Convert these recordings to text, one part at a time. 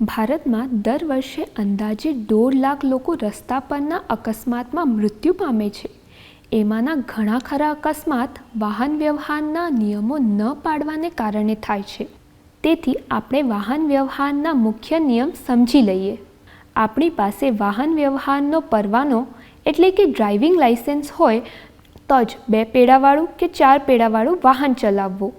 ભારતમાં દર વર્ષે અંદાજે દોઢ લાખ લોકો રસ્તા પરના અકસ્માતમાં મૃત્યુ પામે છે. એમાંના ઘણા ખરા અકસ્માત વાહન વ્યવહારના નિયમો ન પાડવાને કારણે થાય છે. તેથી આપણે વાહન વ્યવહારના મુખ્ય નિયમ સમજી લઈએ. આપણી પાસે વાહન વ્યવહારનો પરવાનો એટલે કે ડ્રાઇવિંગ લાઇસન્સ હોય તો જ બે પેડાવાળું કે ચાર પેડાવાળું વાહન ચલાવવું.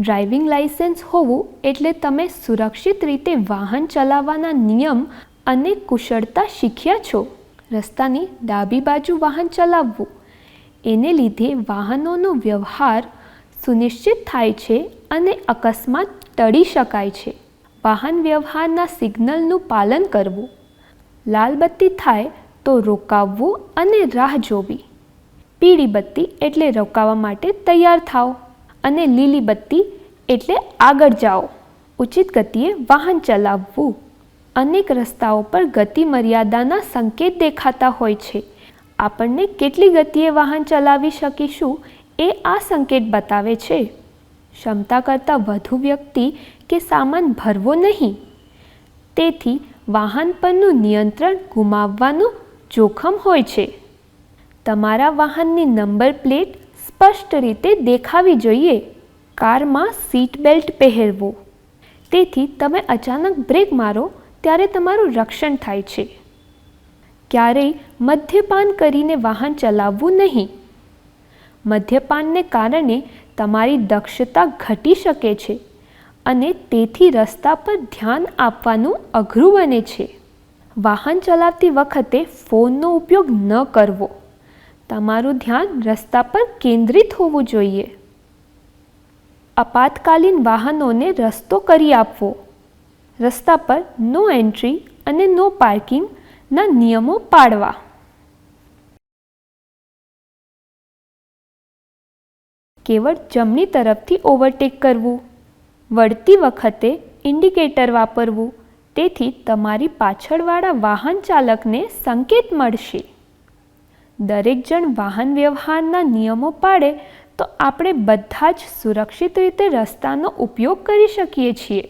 ડ્રાઇવિંગ લાઇસન્સ હોવું એટલે તમે સુરક્ષિત રીતે વાહન ચલાવવાના નિયમ અને કુશળતા શીખ્યા છો. રસ્તાની ડાબી બાજુ વાહન ચલાવવું. એને લીધે વાહનોનો વ્યવહાર સુનિશ્ચિત થાય છે અને અકસ્માત ટળી શકાય છે. વાહન વ્યવહારના સિગ્નલનું પાલન કરવું. લાલ બત્તી થાય તો રોકાવવું અને રાહ જોવી. પીળી બત્તી એટલે રોકાવા માટે તૈયાર થાવ અને લીલી બત્તી એટલે આગળ જાઓ. ઉચિત ગતિએ વાહન ચલાવવું. અનેક રસ્તાઓ પર ગતિ મર્યાદાના સંકેત દેખાતા હોય છે. આપણને કેટલી ગતિએ વાહન ચલાવી શકીશું એ આ સંકેત બતાવે છે. ક્ષમતા કરતાં વધુ વ્યક્તિ કે સામાન ભરવો નહીં. તેથી વાહન પરનું નિયંત્રણ ગુમાવવાનું જોખમ હોય છે. તમારા વાહનની નંબર પ્લેટ સ્પષ્ટ રીતે દેખાવી જોઈએ. કારમાં સીટ બેલ્ટ પહેરવો. તેથી તમે અચાનક બ્રેક મારો, ત્યારે તમારું રક્ષણ થાય છે. ક્યારેય મદ્યપાન કરીને વાહન ચલાવવું નહીં. મદ્યપાનને કારણે તમારી દક્ષતા ઘટી શકે છે અને તેથી રસ્તા પર ધ્યાન આપવાનું અઘરું બને છે. વાહન ચલાવતી વખતે ફોનનો ઉપયોગ ન કરવો. તમારું ધ્યાન રસ્તા પર કેન્દ્રિત હોવું જોઈએ. આપાતકાલીન વાહનોને રસ્તો કરી આપવો. રસ્તા પર નો એન્ટ્રી અને નો પાર્કિંગના નિયમો પાળવા કેવળ જમણી તરફથી ઓવરટેક કરવું. વળતી વખતે ઇન્ડિકેટર વાપરવું. તેથી તમારી પાછળવાળા વાહન ચાલકને સંકેત મળશે. દરેક જણ વાહન વ્યવહારના નિયમો પાડે તો આપણે બધા જ સુરક્ષિત રીતે રસ્તાનો ઉપયોગ કરી શકીએ છીએ.